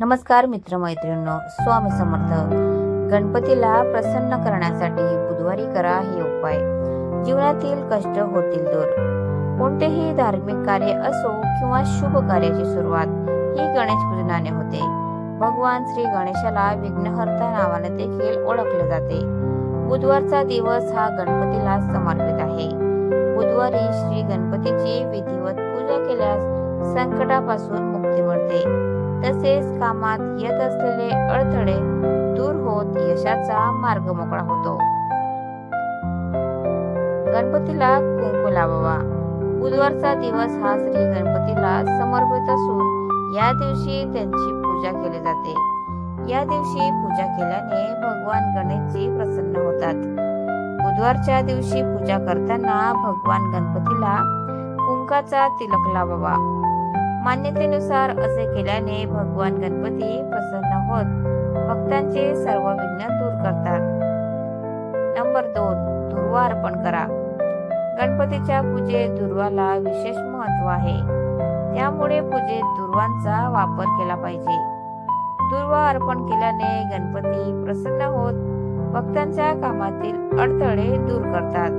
नमस्कार मित्रमैत्रिणींनो स्वामी समर्थ. गणपतीला प्रसन्न करण्यासाठी बुधवारी करा हे उपाय. जीवनातील कष्ट होतील दूर. कोणतेही धार्मिक कार्य असो किंवा शुभ कार्याची सुरुवात ही गणेश पूजनाने होते. भगवान श्री गणेशाला विघ्नहर्ता नावाने देखील ओळखले जाते. बुधवारचा दिवस हा गणपतीला समर्पित आहे. बुधवारी श्री गणपतीची विधिवत पूजा केल्यास संकटापासून मुक्ती मिळते. तसेच कामात येत असलेले अडथळे दूर होत यशाचा मार्ग मोकळा होतो. गणपतीला कुंकू लावावा. बुधवारचा दिवस हा श्री गणपतीला समर्पित असून या दिवशी त्यांची पूजा केली जाते. या दिवशी पूजा केल्याने भगवान गणेशजी प्रसन्न होतात. बुधवारच्या दिवशी पूजा करताना भगवान गणपतीला कुंकाचा तिलक लावावा. मान्यतेनुसार असे केल्याने भगवान गणपती प्रसन्न होत. भक्तांचे सर्व विघ्न दूर करतात. नंबर दोन दुर्वा अर्पण करा. गणपतीच्या पूजेत दुर्वाला विशेष महत्त्व आहे. त्यामुळे पूजेत दुर्वांचा वापर केला पाहिजे. दुर्वा अर्पण केल्याने गणपती प्रसन्न होत भक्तांच्या कामातील अडथळे दूर करतात.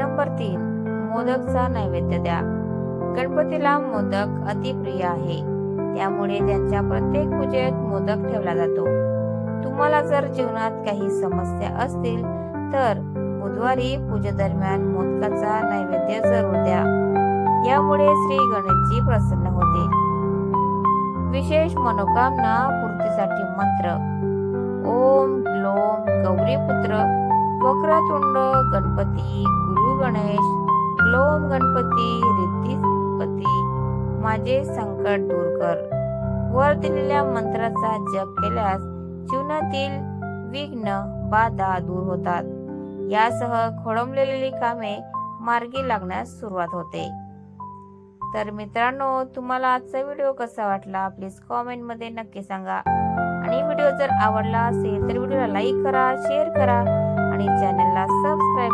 नंबर तीन मोदकचा नैवेद्य द्या. गणपतीला मोदक अतिप्रिय आहे. त्यामुळे त्यांच्या प्रत्येक पूजेत मोदक ठेवला जातो. तुम्हाला जर जीवनात काही समस्या असतील तर बुधवारी पूजेदरम्यान मोदकाचा नैवेद्य जरूर द्या. यामुळे श्री गणेशजी प्रसन्न होते. विशेष मनोकामना पूर्तीसाठी मंत्र. ओम ग्लोम गौरीपुत्र वक्रतुंड गणपती गुरु गणेश ग्लोम गणपती रिद्धिपती माझे संकट दूर कर. वर दिलेल्या मंत्राचा जप केल्यास जीवनातील विघ्न बाधा दूर होतात. यासह खोळंबलेली कामे मार्गी लागण्यास सुरुवात होते. तर मित्रांनो तुम्हाला आजचा व्हिडिओ कसा वाटला? प्लीज कॉमेंटमध्ये नक्की सांगा. आणि व्हिडिओ जर आवडला असेल तर व्हिडिओला लाईक करा शेअर करा आणि चॅनलला सबस्क्राईब